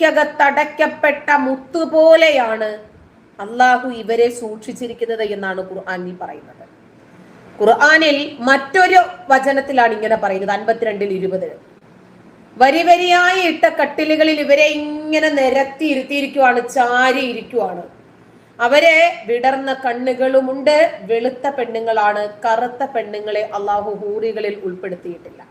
പെട്ടിക്കകത്തടയ്ക്കപ്പെട്ട മുത്തുപോലെയാണ് അള്ളാഹു ഇവരെ സൂക്ഷിച്ചിരിക്കുന്നത് എന്നാണ് ഖുർആാനിൽ പറയുന്നത്. ഖുർആാനിൽ മറ്റൊരു വചനത്തിലാണ് ഇങ്ങനെ പറയുന്നത് അൻപത്തിരണ്ടിൽ ഇരുപതിൽ വരി വരിയായി ഇട്ട കട്ടിലുകളിൽ ഇവരെ ഇങ്ങനെ നിരത്തി ഇരുത്തിയിരിക്കുവാണ് ചാരി ഇരിക്കുവാണ്. അവരെ വിടർന്ന കണ്ണുകളുമുണ്ട് വെളുത്ത പെണ്ണുങ്ങളാണ് കറുത്ത പെണ്ണുങ്ങളെ അള്ളാഹു ഹൂറികളിൽ ഉൾപ്പെടുത്തിയിട്ടില്ല.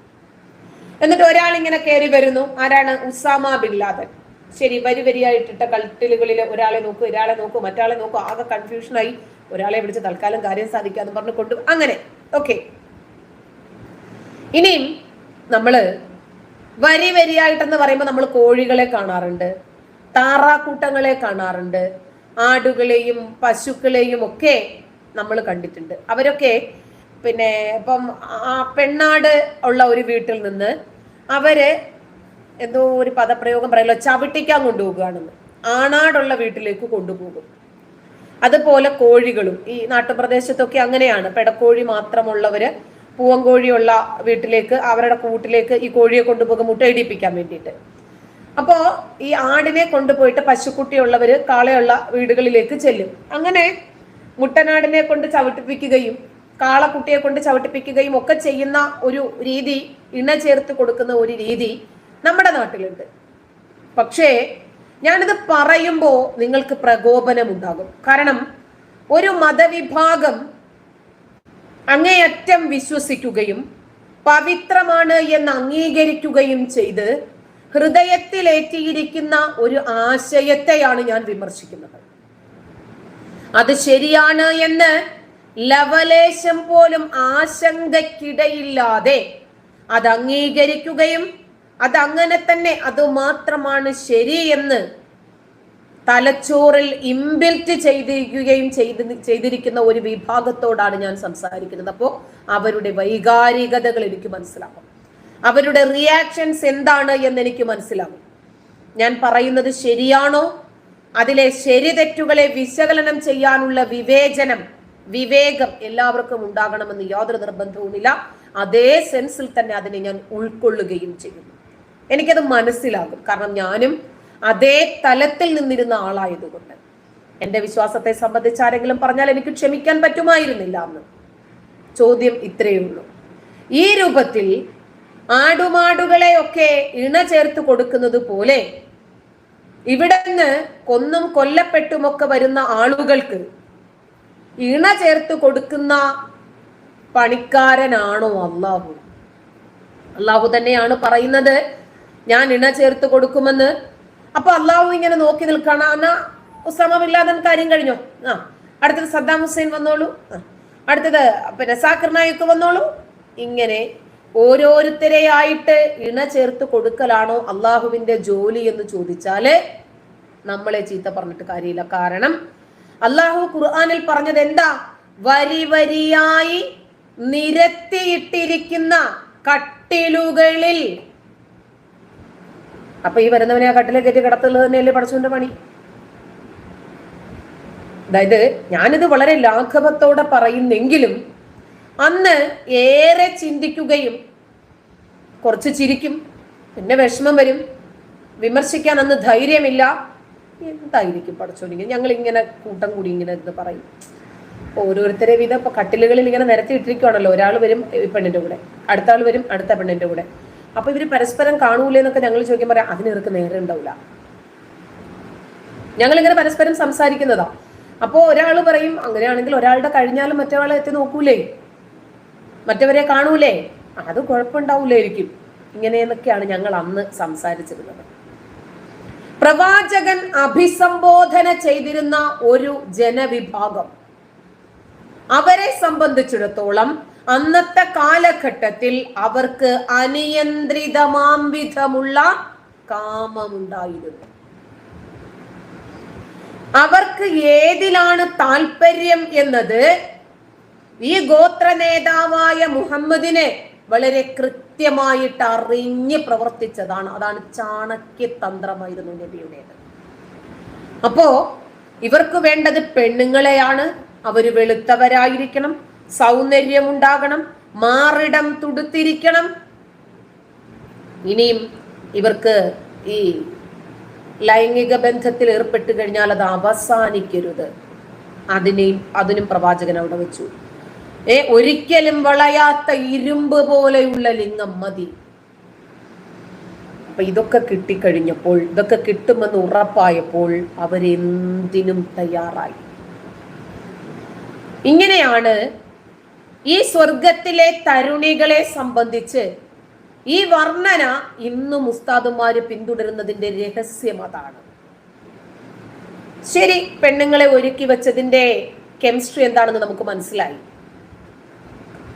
എന്നിട്ട് ഒരാൾ ഇങ്ങനെ കയറി വരുന്നു ആരാണ്? Osama bin Laden. ശരി വരി വരിയായിട്ടിട്ട കട്ടിലുകളിൽ ഒരാളെ നോക്കൂ ഒരാളെ നോക്കൂ മറ്റാളെ നോക്കൂ ആകെ കൺഫ്യൂഷനായി ഒരാളെ വിളിച്ച് തൽക്കാലം കാര്യം സാധിക്കാന്ന് പറഞ്ഞു കൊണ്ട് അങ്ങനെ. ഓക്കെ ഇനിയും നമ്മൾ വരി വരിയായിട്ടെന്ന് പറയുമ്പോൾ നമ്മൾ കോഴികളെ കാണാറുണ്ട് താറാക്കൂട്ടങ്ങളെ കാണാറുണ്ട് ആടുകളെയും പശുക്കളെയും ഒക്കെ നമ്മൾ കണ്ടിട്ടുണ്ട്. അവരൊക്കെ പിന്നെ ഇപ്പം ആ പെണ്ണാട് ഉള്ള ഒരു വീട്ടിൽ നിന്ന് അവർ എന്തോ ഒരു പദപ്രയോഗം പറയല്ലോ ചവിട്ടിക്കാൻ കൊണ്ടുപോകുകയാണെന്ന്. ആണാടുള്ള വീട്ടിലേക്ക് കൊണ്ടുപോകും. അതുപോലെ കോഴികളും ഈ നാട്ടുപ്രദേശത്തൊക്കെ അങ്ങനെയാണ്. പെടക്കോഴി മാത്രമുള്ളവര് പൂവൻകോഴിയുള്ള വീട്ടിലേക്ക് അവരുടെ കൂട്ടിലേക്ക് ഈ കോഴിയെ കൊണ്ടുപോകും മുട്ടയിടിപ്പിക്കാൻ വേണ്ടിയിട്ട്. അപ്പോ ഈ ആടിനെ കൊണ്ടുപോയിട്ട് പശുക്കുട്ടിയുള്ളവര് കാളയുള്ള വീടുകളിലേക്ക് ചെല്ലും. അങ്ങനെ മുട്ടനാടിനെ കൊണ്ട് ചവിട്ടിപ്പിക്കുകയും കാളക്കുട്ടിയെ കൊണ്ട് ചവിട്ടിപ്പിക്കുകയും ഒക്കെ ചെയ്യുന്ന ഒരു രീതി ഇണ ചേർത്ത് കൊടുക്കുന്ന ഒരു രീതി നമ്മുടെ നാട്ടിലുണ്ട്. പക്ഷേ ഞാനിത് പറയുമ്പോൾ നിങ്ങൾക്ക് പ്രകോപനമുണ്ടാകും. കാരണം ഒരു മതവിഭാഗം അങ്ങേയറ്റം വിശ്വസിക്കുകയും പവിത്രമാണ് എന്ന് അംഗീകരിക്കുകയും ചെയ്ത് ഹൃദയത്തിലേറ്റിയിരിക്കുന്ന ഒരു ആശയത്തെയാണ് ഞാൻ വിമർശിക്കുന്നത്. അത് ശരിയാണ് എന്ന് ലവലേശം പോലും ആശങ്കയ്ക്കിടയില്ലാതെ അത് അംഗീകരിക്കുകയും അത് അങ്ങനെ തന്നെ അത് മാത്രമാണ് ശരി എന്ന് തലച്ചോറിൽ ഇംബിൽറ്റ് ചെയ്തിരിക്കുകയും ചെയ്ത് ചെയ്തിരിക്കുന്ന ഒരു വിഭാഗത്തോടാണ് ഞാൻ സംസാരിക്കുന്നത്. അപ്പോൾ അവരുടെ വൈകാരികതകൾ എനിക്ക് മനസ്സിലാവും അവരുടെ റിയാക്ഷൻസ് എന്താണ് എന്ന് എനിക്ക് മനസ്സിലാകും. ഞാൻ പറയുന്നത് ശരിയാണോ? അതിലെ ശരി തെറ്റുകളെ വിശകലനം ചെയ്യാനുള്ള വിവേചനം വിവേകം എല്ലാവർക്കും ഉണ്ടാകണമെന്ന് യാതൊരു നിർബന്ധവുമില്ല. അതേ സെൻസിൽ തന്നെ അതിനെ ഞാൻ ഉൾക്കൊള്ളുകയും ചെയ്യുന്നു. എനിക്കത് മനസ്സിലാകും. കാരണം ഞാനും അതേ തലത്തിൽ നിന്നിരുന്ന ആളായതുകൊണ്ട്. എന്റെ വിശ്വാസത്തെ സംബന്ധിച്ച് ആരെങ്കിലും പറഞ്ഞാൽ എനിക്ക് ക്ഷമിക്കാൻ പറ്റുമായിരുന്നില്ല അന്ന്. ചോദ്യം ഇത്രയേ ഉള്ളൂ. ഈ രൂപത്തിൽ ആടുമാടുകളെയൊക്കെ ഇണ ചേർത്ത് കൊടുക്കുന്നത് പോലെ ഇവിടെ നിന്ന് കൊന്നും കൊല്ലപ്പെട്ടുമൊക്കെ വരുന്ന ആളുകൾക്ക് ഇണ ചേർത്ത് കൊടുക്കുന്ന പണിക്കാരനാണോ അള്ളാഹു അള്ളാഹു തന്നെയാണ് പറയുന്നത് ഞാൻ ഇണ ചേർത്ത് കൊടുക്കുമെന്ന്. അപ്പൊ അള്ളാഹു ഇങ്ങനെ നോക്കി നിൽക്കണം എന്നാ ഉസാമ കാര്യം കഴിഞ്ഞോ? ആ. അടുത്തത് സദ്ദാം ഹുസൈൻ വന്നോളൂ. അടുത്തത് പിന്നെ സാക്കിർ നായിക്ക് വന്നോളൂ. ഇങ്ങനെ ഓരോരുത്തരെയായിട്ട് ഇണ ചേർത്ത് കൊടുക്കലാണോ അള്ളാഹുവിന്റെ ജോലി എന്ന് ചോദിച്ചാൽ നമ്മളെ ചീത്ത പറഞ്ഞിട്ട് കാര്യമില്ല. കാരണം അള്ളാഹു ഖുർആാനിൽ പറഞ്ഞത് എന്താ? വരി വരിയായി നിരത്തിയിട്ടിരിക്കുന്ന കട്ടിലുകളിൽ അപ്പൊ ഈ വരുന്നവനെ ആ കട്ടിലെ കയറ്റി കിടത്തുള്ളത് തന്നെയല്ലേ പടച്ചുവിന്റെ പണി? അതായത് ഞാനിത് വളരെ ലാഘവത്തോടെ പറയുന്നെങ്കിലും അന്ന് ഏറെ ചിന്തിക്കുകയും കുറച്ച് ചിരിക്കും പിന്നെ വിഷമം വരും. വിമർശിക്കാൻ അന്ന് ധൈര്യമില്ല. എന്തായിരിക്കും പഠിച്ചോനിങ്ങനെ ഞങ്ങൾ ഇങ്ങനെ കൂട്ടം കൂടി ഇങ്ങനെ ഇത് പറയും. ഓരോരുത്തരെ വിധ കട്ടിലുകളിൽ ഇങ്ങനെ നിരത്തി ഇട്ടിരിക്കുവാണല്ലോ. ഒരാൾ വരും പെണ്ണിന്റെ കൂടെ അടുത്ത ആൾ വരും അടുത്ത പെണ്ണിന്റെ കൂടെ. അപ്പൊ ഇവർ പരസ്പരം കാണൂലേ എന്നൊക്കെ ഞങ്ങൾ ചോദിക്കുമ്പോൾ പറയാം അതിന് ഇവർക്ക് നേരെ ഉണ്ടാവില്ല ഞങ്ങൾ ഇങ്ങനെ പരസ്പരം സംസാരിക്കുന്നതാ. അപ്പോ ഒരാൾ പറയും അങ്ങനെയാണെങ്കിൽ ഒരാളുടെ കഴിഞ്ഞാലും മറ്റൊരാളെ എത്തി നോക്കൂലേ? മറ്റവരെ കാണൂലേ? അത് കുഴപ്പമുണ്ടാവൂലായിരിക്കും. ഇങ്ങനെയെന്നൊക്കെയാണ് ഞങ്ങൾ അന്ന് സംസാരിച്ചിരുന്നത്. പ്രവാചകൻ അഭിസംബോധന ചെയ്തിരുന്ന ഒരു ജനവിഭാഗം. അവരെ സംബന്ധിച്ചിടത്തോളം അന്നത്തെ കാലഘട്ടത്തിൽ അവർക്ക് അനിയന്ത്രിതമാംവിധമുള്ള കാമമുണ്ടായിരുന്നു. അവർക്ക് ഏതിലാണ് താല്പര്യം എന്നത്? ഈ ഗോത്ര നേതാവായ മുഹമ്മദിനെ വളരെ കൃത്യമായിട്ട് അറിഞ്ഞ് പ്രവർത്തിച്ചതാണ്. അതാണ് ചാണക്യ തന്ത്രമായിരുന്നു നബിയുടേത്. അപ്പോ ഇവർക്ക് വേണ്ടത് പെണ്ണുങ്ങളെയാണ്. അവർ വെളുത്തവരായിരിക്കണം. സൗന്ദര്യമുണ്ടാകണം മാറിടം തുടുത്തിരിക്കണം. ഇനിയും ഇവർക്ക് ഈ ലൈംഗിക ബന്ധത്തിൽ ഏർപ്പെട്ട് കഴിഞ്ഞാൽ അത് അവസാനിക്കരുത്. അതിനെയും അതിനും പ്രവാചകൻ അവിടെ വെച്ചു. ഏ ഒരിക്കലും വളയാത്ത ഇരുമ്പ് പോലെയുള്ള ലിംഗം മതി. അപ്പൊ ഇതൊക്കെ കിട്ടിക്കഴിഞ്ഞപ്പോൾ ഇതൊക്കെ കിട്ടുമെന്ന് ഉറപ്പായപ്പോൾ അവരെന്തിനും തയ്യാറായി. ഇങ്ങനെയാണ് ഈ സ്വർഗത്തിലെ തരുണികളെ സംബന്ധിച്ച് ഈ വർണന ഇന്നും ഉസ്താദുമാര് പിന്തുടരുന്നതിന്റെ രഹസ്യം അതാണ്. ശരി പെണ്ണുങ്ങളെ ഒരുക്കി വെച്ചതിന്റെ കെമിസ്ട്രി എന്താണെന്ന് നമുക്ക് മനസ്സിലായി.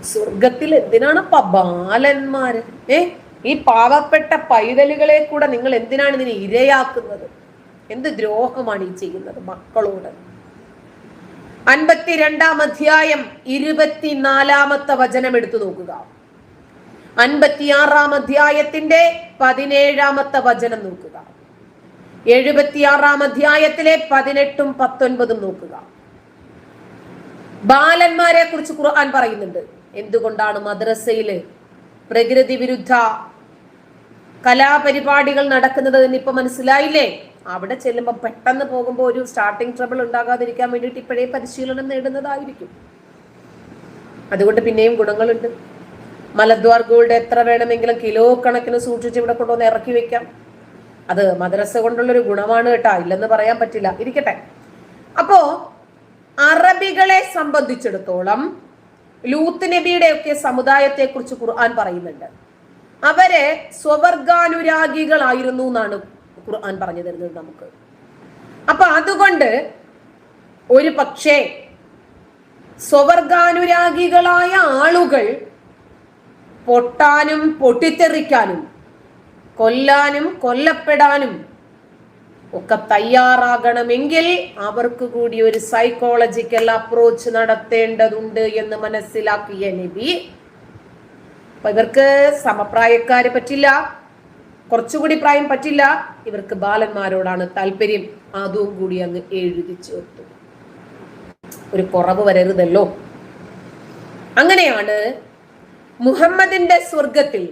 സ്വർഗത്തിൽ എന്തിനാണ് ബാലന്മാര് ഏ? ഈ പാവപ്പെട്ട പൈതലുകളെ കൂടെ നിങ്ങൾ എന്തിനാണ് ഇതിനെ ഇരയാക്കുന്നത്? എന്ത് ദ്രോഹമാണ് ഈ ചെയ്യുന്നത് മക്കളോട്? അൻപത്തിരണ്ടാം അധ്യായം ഇരുപത്തിനാലാമത്തെ വചനം എടുത്തു നോക്കുക. അൻപത്തിയാറാം അധ്യായത്തിന്റെ പതിനേഴാമത്തെ വചനം നോക്കുക. എഴുപത്തിയാറാം അധ്യായത്തിലെ പതിനെട്ടും പത്തൊൻപതും നോക്കുക. ബാലന്മാരെ കുറിച്ച് ഖുർആൻ പറയുന്നുണ്ട്. എന്തുകൊണ്ടാണ് മദ്രസയിൽ പ്രകൃതി വിരുദ്ധ കലാപരിപാടികൾ നടക്കുന്നത് എന്ന് ഇപ്പൊ മനസ്സിലായില്ലേ? അവിടെ ചെല്ലുമ്പോൾ പെട്ടെന്ന് പോകുമ്പോൾ ഒരു സ്റ്റാർട്ടിങ് ട്രബിൾ ഉണ്ടാകാതിരിക്കാൻ വേണ്ടിയിട്ട് ഇപ്പോഴേ പരിശീലനം നേടുന്നതായിരിക്കും. അതുകൊണ്ട് പിന്നെയും ഗുണങ്ങളുണ്ട്. മലദ്വാർ ഗോൾഡ് എത്ര വേണമെങ്കിലും കിലോ കണക്കിന് സൂക്ഷിച്ച് ഇവിടെ കൊണ്ടുവന്ന് ഇറക്കി വെക്കാം. അത് മദ്രസ കൊണ്ടുള്ളൊരു ഗുണമാണ് കേട്ടാ. ഇല്ലെന്ന് പറയാൻ പറ്റില്ല. ഇരിക്കട്ടെ. അപ്പോ അറബികളെ സംബന്ധിച്ചിടത്തോളം ലൂത്ത് നബിയുടെ ഒക്കെ സമുദായത്തെ കുറിച്ച് ഖുർആൻ പറയുന്നുണ്ട്. അവരെ സ്വവർഗാനുരാഗികളായിരുന്നു എന്നാണ് ഖുർആൻ പറഞ്ഞു തരുന്നത് നമുക്ക്. അപ്പൊ അതുകൊണ്ട് ഒരു പക്ഷേ സ്വവർഗാനുരാഗികളായ ആളുകൾ പൊട്ടാനും പൊട്ടിത്തെറിക്കാനും കൊല്ലാനും കൊല്ലപ്പെടാനും ഒക്കെ തയ്യാറാകണമെങ്കിൽ അവർക്ക് കൂടി ഒരു സൈക്കോളജിക്കൽ അപ്രോച്ച് നടത്തേണ്ടതുണ്ട് എന്ന് മനസ്സിലാക്കിയ നബി. ഇവർക്ക് സമപ്രായക്കാരെ പറ്റില്ല. കുറച്ചുകൂടി പ്രായം പറ്റില്ല. ഇവർക്ക് ബാലന്മാരോടാണ് താല്പര്യം. അതും കൂടി അങ്ങ് എഴുതി ചേർത്തു. ഒരു കുറവ് വരരുതല്ലോ. അങ്ങനെയാണ് മുഹമ്മദിന്റെ സ്വർഗത്തിൽ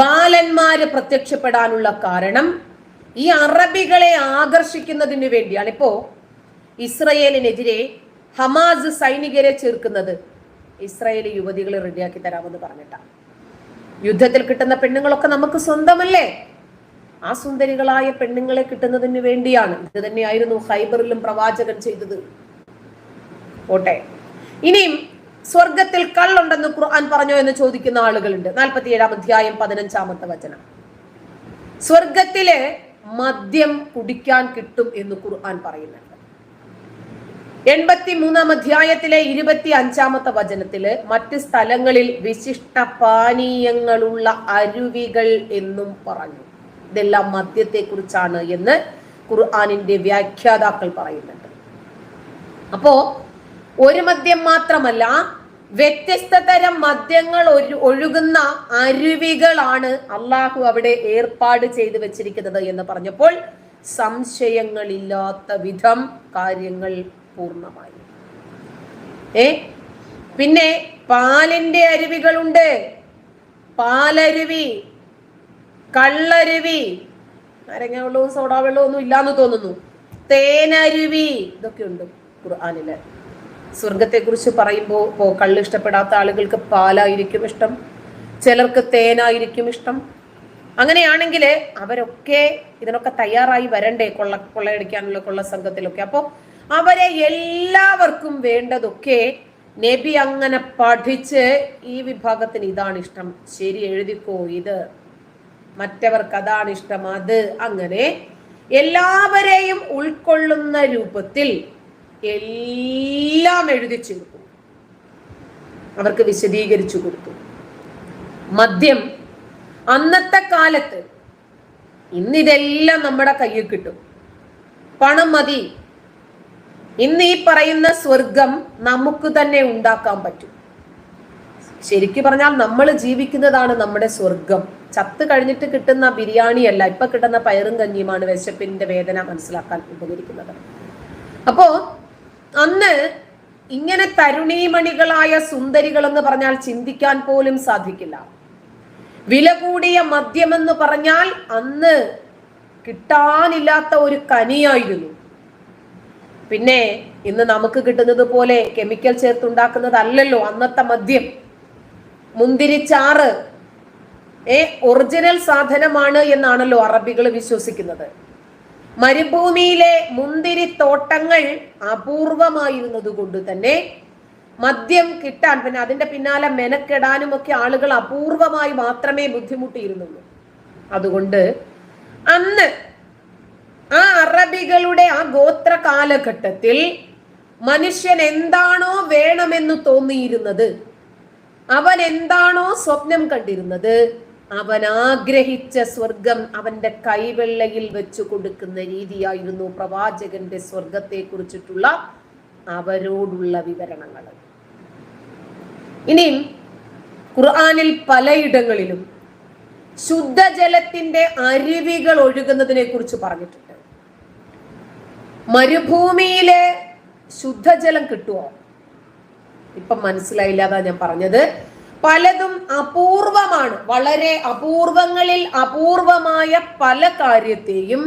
ബാലന്മാര് പ്രത്യക്ഷപ്പെടാനുള്ള കാരണം ഈ അറബികളെ ആകർഷിക്കുന്നതിന് വേണ്ടിയാണ്. ഇപ്പോ ഇസ്രയേലിനെതിരെ ഹമാസ് സൈനികരെ ചേർക്കുന്നത്. ഇസ്രയേലി യുവതികളെ റെഡിയാക്കി തരാമെന്ന് പറഞ്ഞിട്ടാണ്. യുദ്ധത്തിൽ കിട്ടുന്ന പെണ്ണുങ്ങളൊക്കെ നമുക്ക് സ്വന്തമല്ലേ? ആ സുന്ദരികളായ പെണ്ണുങ്ങളെ കിട്ടുന്നതിന് വേണ്ടിയാണ്. ഇത് തന്നെയായിരുന്നു ഹൈബറിലും പ്രവാചകൻ ചെയ്തത്. ഓട്ടെ ഇനിയും സ്വർഗത്തിൽ കള്ളുണ്ടെന്ന് ഖുർആൻ പറഞ്ഞോ എന്ന് ചോദിക്കുന്ന ആളുകളുണ്ട്. നാൽപ്പത്തി ഏഴാം അധ്യായം പതിനഞ്ചാമത്തെ വചനം. സ്വർഗത്തിലെ മദ്യം കുടിക്കാൻ കിട്ടും എന്ന് ഖുർആൻ പറയുന്നുണ്ട്. എൺപത്തി മൂന്നാം അധ്യായത്തിലെ ഇരുപത്തി അഞ്ചാമത്തെ വചനത്തിൽ മറ്റ് സ്ഥലങ്ങളിൽ വിശിഷ്ട പാനീയങ്ങളുള്ള അരുവികൾ എന്നും പറഞ്ഞു. ഇതെല്ലാം മദ്യത്തെ കുറിച്ചാണ് എന്ന് ഖുർആാനിന്റെ വ്യാഖ്യാതാക്കൾ പറയുന്നുണ്ട്. അപ്പോ ഒരു മദ്യം മാത്രമല്ല വ്യത്യസ്ത തരം മദ്യങ്ങൾ ഒഴുകുന്ന അരുവികളാണ് അള്ളാഹു അവിടെ ഏർപ്പാട് ചെയ്തു വെച്ചിരിക്കുന്നത് എന്ന് പറഞ്ഞപ്പോൾ സംശയങ്ങളില്ലാത്ത വിധം കാര്യങ്ങൾ പൂർണമായി. ഏ? പിന്നെ പാലിന്റെ അരുവികളുണ്ട്. പാലരുവി കള്ളരുവി നാരങ്ങ വെള്ളവും സോഡാ വെള്ളവും ഒന്നും ഇല്ലാന്ന് തോന്നുന്നു. തേനരുവി ഇതൊക്കെ ഉണ്ട് ഖുർആാനിൽ. സ്വർഗത്തെക്കുറിച്ച് പറയുമ്പോൾ ഇപ്പോൾ കള്ള് ഇഷ്ടപ്പെടാത്ത ആളുകൾക്ക് പാലായിരിക്കും ഇഷ്ടം ചിലർക്ക് തേനായിരിക്കും ഇഷ്ടം. അങ്ങനെയാണെങ്കിൽ അവരൊക്കെ ഇതിനൊക്കെ തയ്യാറായി വരണ്ടേ കൊള്ള കൊള്ളയടിക്കാനുള്ള കൊള്ള സംഘത്തിലൊക്കെ. അപ്പോൾ അവരെ എല്ലാവർക്കും വേണ്ടതൊക്കെ നബി അങ്ങനെ പഠിച്ച് ഈ വിഭാഗത്തിന് ഇതാണ് ഇഷ്ടം. ശരി എഴുതിക്കോ ഇത്. മറ്റവർക്ക് അതാണ് ഇഷ്ടം അത്. അങ്ങനെ എല്ലാവരെയും ഉൾക്കൊള്ളുന്ന രൂപത്തിൽ എല്ലാം എഴുതി കൊടുത്തു. അവർക്ക് വിശദീകരിച്ചു കൊടുത്തു. മദ്യം അന്നത്തെ കാലത്ത് ഇന്നിതെല്ലാം നമ്മുടെ കയ്യിൽ കിട്ടും. പണം മതി. ഇന്ന് ഈ പറയുന്ന സ്വർഗം നമുക്ക് തന്നെ ഉണ്ടാക്കാൻ പറ്റും. ശരിക്കു പറഞ്ഞാൽ നമ്മൾ ജീവിക്കുന്നതാണ് നമ്മുടെ സ്വർഗം. ചത്ത് കഴിഞ്ഞിട്ട് കിട്ടുന്ന ബിരിയാണിയല്ല ഇപ്പൊ കിട്ടുന്ന പയറും കഞ്ഞിയുമാണ് വിശപ്പിന്റെ വേദന മനസ്സിലാക്കാൻ ഉപകരിക്കുന്നത്. അപ്പോ അന്ന് ഇങ്ങനെ തരുണീമണികളായ സുന്ദരികൾ എന്ന് പറഞ്ഞാൽ ചിന്തിക്കാൻ പോലും സാധിക്കില്ല. വില കൂടിയ മദ്യമെന്ന് പറഞ്ഞാൽ അന്ന് കിട്ടാനില്ലാത്ത ഒരു കനിയായിരുന്നു. പിന്നെ ഇന്ന് നമുക്ക് കിട്ടുന്നത് പോലെ കെമിക്കൽ ചേർത്തുണ്ടാക്കുന്നതല്ലല്ലോ അന്നത്തെ മദ്യം. മുന്തിരിച്ചാറ് ഏ ഒറിജിനൽ സാധനമാണ് എന്നാണല്ലോ അറബികൾ വിശ്വസിക്കുന്നത്. മരുഭൂമിയിലെ മുന്തിരി തോട്ടങ്ങൾ അപൂർവമായിരുന്നത് കൊണ്ട് തന്നെ മദ്യം കിട്ടാൻ പിന്നെ അതിന്റെ പിന്നാലെ മെനക്കെടാനും ഒക്കെ ആളുകൾ അപൂർവമായി മാത്രമേ ബുദ്ധിമുട്ടിയിരുന്നുള്ളൂ. അതുകൊണ്ട് അന്ന് ആ അറബികളുടെ ആ ഗോത്ര കാലഘട്ടത്തിൽ മനുഷ്യൻ എന്താണോ വേണമെന്ന് തോന്നിയിരുന്നത്. അവൻ എന്താണോ സ്വപ്നം കണ്ടിരുന്നത്. അവൻ ആഗ്രഹിച്ച സ്വർഗം അവന്റെ കൈവെള്ളയിൽ വെച്ചു കൊടുക്കുന്ന രീതിയായിരുന്നു പ്രവാചകന്റെ സ്വർഗത്തെ കുറിച്ചിട്ടുള്ള അവരോടുള്ള വിവരണങ്ങൾ. ഇനിയും ഖുർആാനിൽ പലയിടങ്ങളിലും ശുദ്ധജലത്തിന്റെ അരുവികൾ ഒഴുകുന്നതിനെ കുറിച്ച് പറഞ്ഞിട്ടുണ്ട്. മരുഭൂമിയിലെ ശുദ്ധജലം കിട്ടുമോ ഇപ്പം മനസ്സിലായില്ല അതാ ഞാൻ പറഞ്ഞത്. പലതും അപൂർവമാണ്. വളരെ അപൂർവങ്ങളിൽ അപൂർവമായ പല കാര്യത്തെയും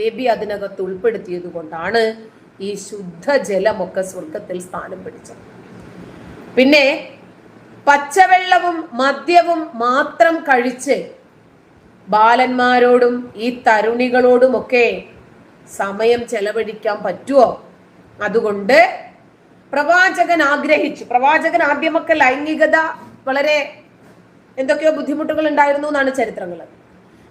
നബി അതിനകത്ത് ഉൾപ്പെടുത്തിയത് കൊണ്ടാണ് ഈ ശുദ്ധജലമൊക്കെ സ്വർഗത്തിൽ സ്ഥാനം പിടിച്ചത്. പിന്നെ പച്ചവെള്ളവും മദ്യവും മാത്രം കഴിച്ച് ബാലന്മാരോടും ഈ തരുണികളോടുമൊക്കെ സമയം ചെലവഴിക്കാൻ പറ്റുമോ അതുകൊണ്ട് പ്രവാചകൻ ആഗ്രഹിച്ചു. പ്രവാചകൻ ആദ്യമൊക്കെ ലൈംഗികത വളരെ എന്തൊക്കെയോ ബുദ്ധിമുട്ടുകൾ ഉണ്ടായിരുന്നു എന്നാണ് ചരിത്രങ്ങൾ.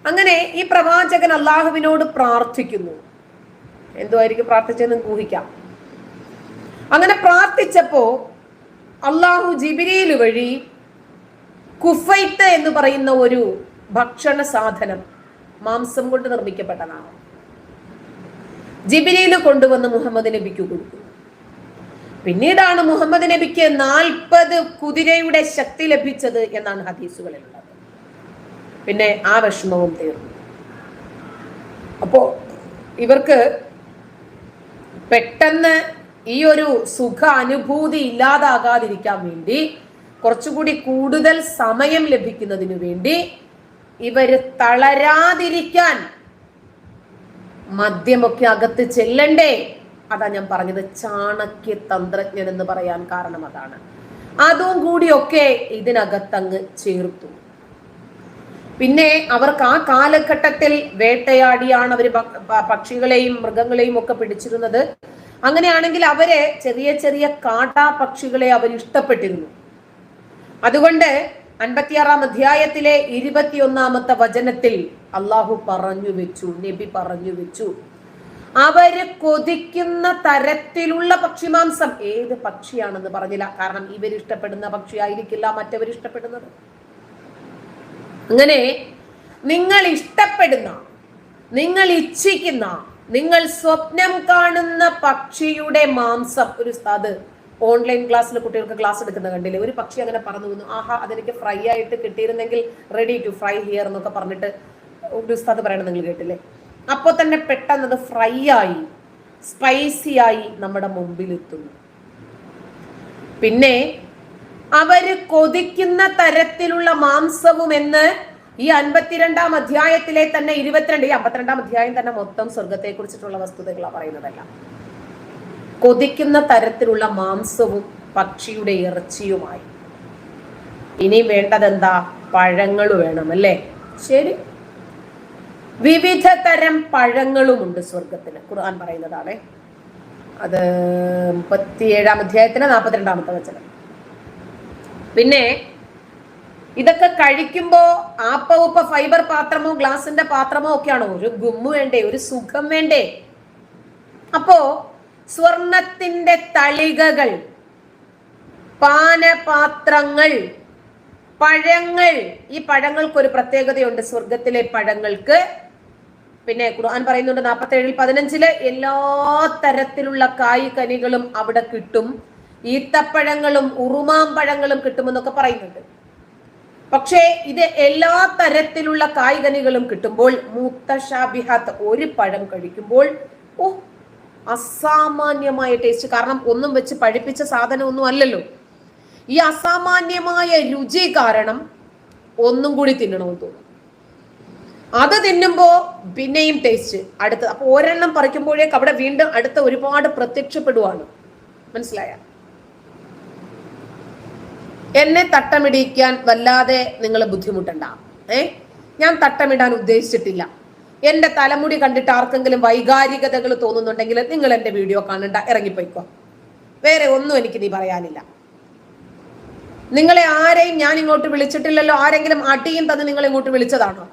അങ്ങനെ ഈ പ്രവാചകൻ അള്ളാഹുവിനോട് പ്രാർത്ഥിക്കുന്നു. എന്തുമായിരിക്കും പ്രാർത്ഥിച്ചതെന്ന് ഊഹിക്കാം. അങ്ങനെ പ്രാർത്ഥിച്ചപ്പോ അള്ളാഹു ജിബിരിയിൽ വഴി കുഫൈത്ത് എന്ന് പറയുന്ന ഒരു ഭക്ഷണ സാധനം മാംസം കൊണ്ട് നിർമ്മിക്കപ്പെട്ടതാണ്. ജിബിരിയിൽ കൊണ്ടുവന്ന് മുഹമ്മദ് നബിക്ക് കൊടുത്തു പിന്നീടാണ് മുഹമ്മദ് നബിക്ക് നാൽപ്പത് കുതിരയുടെ ശക്തി ലഭിച്ചത് എന്നാണ് ഹദീസുകളിലുള്ളത്. പിന്നെ ആ വിഷമവും തീർന്നു. അപ്പോ ഇവർക്ക് പെട്ടെന്ന് ഈ ഒരു സുഖ അനുഭൂതി ഇല്ലാതാകാതിരിക്കാൻ വേണ്ടി കുറച്ചുകൂടി കൂടുതൽ സമയം ലഭിക്കുന്നതിനു വേണ്ടി ഇവർ തളരാതിരിക്കാൻ മദ്യമൊക്കെ അകത്ത് ചെല്ലണ്ടേ? അതാ ഞാൻ പറഞ്ഞത്. ചാണക്യ തന്ത്രജ്ഞൻ എന്ന് പറയാൻ കാരണം അതാണ്. അതും കൂടിയൊക്കെ ഇതിനകത്തങ്ങ് ചേർത്തു. പിന്നെ അവർക്ക് ആ കാലഘട്ടത്തിൽ വേട്ടയാടിയാണ് അവർ പക്ഷികളെയും മൃഗങ്ങളെയും ഒക്കെ പിടിച്ചിരുന്നത്. അങ്ങനെയാണെങ്കിൽ അവരെ ചെറിയ ചെറിയ കാട്ടാ പക്ഷികളെ അവർ ഇഷ്ടപ്പെട്ടിരുന്നു അതുകൊണ്ട് അൻപത്തിയാറാം അധ്യായത്തിലെ ഇരുപത്തിയൊന്നാമത്തെ വചനത്തിൽ അള്ളാഹു പറഞ്ഞു വെച്ചു നബി പറഞ്ഞു വെച്ചു. അവർ കൊതിക്കുന്ന തരത്തിലുള്ള പക്ഷിമാംസം. ഏത് പക്ഷിയാണെന്ന് പറഞ്ഞില്ല. കാരണം ഇവർ ഇഷ്ടപ്പെടുന്ന പക്ഷി ആയിരിക്കില്ല മറ്റവർ ഇഷ്ടപ്പെടുന്നത്. അങ്ങനെ നിങ്ങൾ ഇഷ്ടപ്പെടുന്ന നിങ്ങൾ ഇച്ഛിക്കുന്ന നിങ്ങൾ സ്വപ്നം കാണുന്ന പക്ഷിയുടെ മാംസം. ഒരു അത് ഓൺലൈൻ ക്ലാസ്സിൽ കുട്ടികൾക്ക് ക്ലാസ് എടുക്കുന്ന കണ്ടില്ലേ? ഒരു പക്ഷി അങ്ങനെ പറഞ്ഞു വന്നു. ആഹാ അതെനിക്ക് ഫ്രൈ ആയിട്ട് കിട്ടിയിരുന്നെങ്കിൽ റെഡി ടു ഫ്രൈ ഹിയർ എന്നൊക്കെ പറഞ്ഞിട്ട് ഒരു ഉസ്താദ് പറയണത് നിങ്ങൾ കേട്ടില്ലേ? അപ്പോൾ തന്നെ പെട്ടെന്ന് അത് ഫ്രൈ ആയി സ്പൈസി ആയി നമ്മുടെ മുമ്പിൽ എത്തുന്നു പിന്നെ അവർ കൊതിക്കുന്ന തരത്തിലുള്ള മാംസവും എന്ന് ഈ അൻപത്തിരണ്ടാം അധ്യായത്തിലെ തന്നെ ഇരുപത്തിരണ്ട് ഈ അമ്പത്തിരണ്ടാം അധ്യായം തന്നെ മൊത്തം സ്വർഗത്തെ കുറിച്ചിട്ടുള്ള വസ്തുതകളാണ് പറയുന്നതല്ല. കൊതിക്കുന്ന തരത്തിലുള്ള മാംസവും പക്ഷിയുടെ ഇറച്ചിയുമായി. ഇനി വേണ്ടതെന്താ? പഴങ്ങൾ വേണം അല്ലേ? ശരി. വിവിധ തരം പഴങ്ങളുമുണ്ട് സ്വർഗത്തിന് ഖുർആൻ പറയുന്നതാണ്. അത് മുപ്പത്തിയേഴാം അധ്യായത്തിന് നാൽപ്പത്തിരണ്ടാമത്തെ വചനം. പിന്നെ ഇതൊക്കെ കഴിക്കുമ്പോ ആപ്പ ഉപ്പ ഫൈബർ പാത്രമോ ഗ്ലാസിന്റെ പാത്രമോ ഒക്കെയാണോ? ഒരു ഗുമ്മു വേണ്ടേ? ഒരു സുഖം വേണ്ടേ? അപ്പോ സ്വർണത്തിന്റെ തളികകൾ പാനപാത്രങ്ങൾ പഴങ്ങൾ. ഈ പഴങ്ങൾക്ക് ഒരു പ്രത്യേകതയുണ്ട് സ്വർഗത്തിലെ പഴങ്ങൾക്ക്. പിന്നെ ഖുർആൻ പറയുന്നുണ്ട് നാൽപ്പത്തി ഏഴിൽ പതിനഞ്ചിൽ എല്ലാ തരത്തിലുള്ള കായ് കനികളും അവിടെ കിട്ടും. ഈത്തപ്പഴങ്ങളും ഉറുമാം പഴങ്ങളും കിട്ടുമെന്നൊക്കെ പറയുന്നുണ്ട്. പക്ഷേ ഇത് എല്ലാ തരത്തിലുള്ള കായ്കനികളും കിട്ടുമ്പോൾ മുത്തഷാബിഹാത്ത് ഒരു പഴം കഴിക്കുമ്പോൾ ഓ അസാമാന്യമായ ടേസ്റ്റ് കാരണം ഒന്നും വെച്ച് പഴിപ്പിച്ച സാധനം ഒന്നും അല്ലല്ലോ. ഈ അസാമാന്യമായ രുചി കാരണം ഒന്നും കൂടി തിന്നണമെന്ന് തോന്നും. അത് തിന്നുമ്പോ പിന്നെയും ടേസ്റ്റ് അടുത്ത അപ്പോൾ ഒരെണ്ണം പറിക്കുമ്പോഴേക്ക് അവിടെ വീണ്ടും അടുത്ത ഒരുപാട് പ്രത്യക്ഷപ്പെടുവാണ്. മനസ്സിലായ? എന്നെ തട്ടമിടിക്കാൻ വല്ലാതെ നിങ്ങൾ ബുദ്ധിമുട്ടണ്ട. ഏ? ഞാൻ തട്ടമിടാൻ ഉദ്ദേശിച്ചിട്ടില്ല. എന്റെ തലമുടി കണ്ടിട്ട് ആർക്കെങ്കിലും വൈകാരികതകൾ തോന്നുന്നുണ്ടെങ്കിൽ നിങ്ങൾ എന്റെ വീഡിയോ കാണണ്ട ഇറങ്ങിപ്പോയിക്കോ. വേറെ ഒന്നും എനിക്ക് നീ പറയാനില്ല. നിങ്ങളെ ആരെയും ഞാൻ ഇങ്ങോട്ട് വിളിച്ചിട്ടില്ലല്ലോ ആരെങ്കിലും അടിയും തന്ന് നിങ്ങൾ ഇങ്ങോട്ട് വിളിച്ചതാണോ?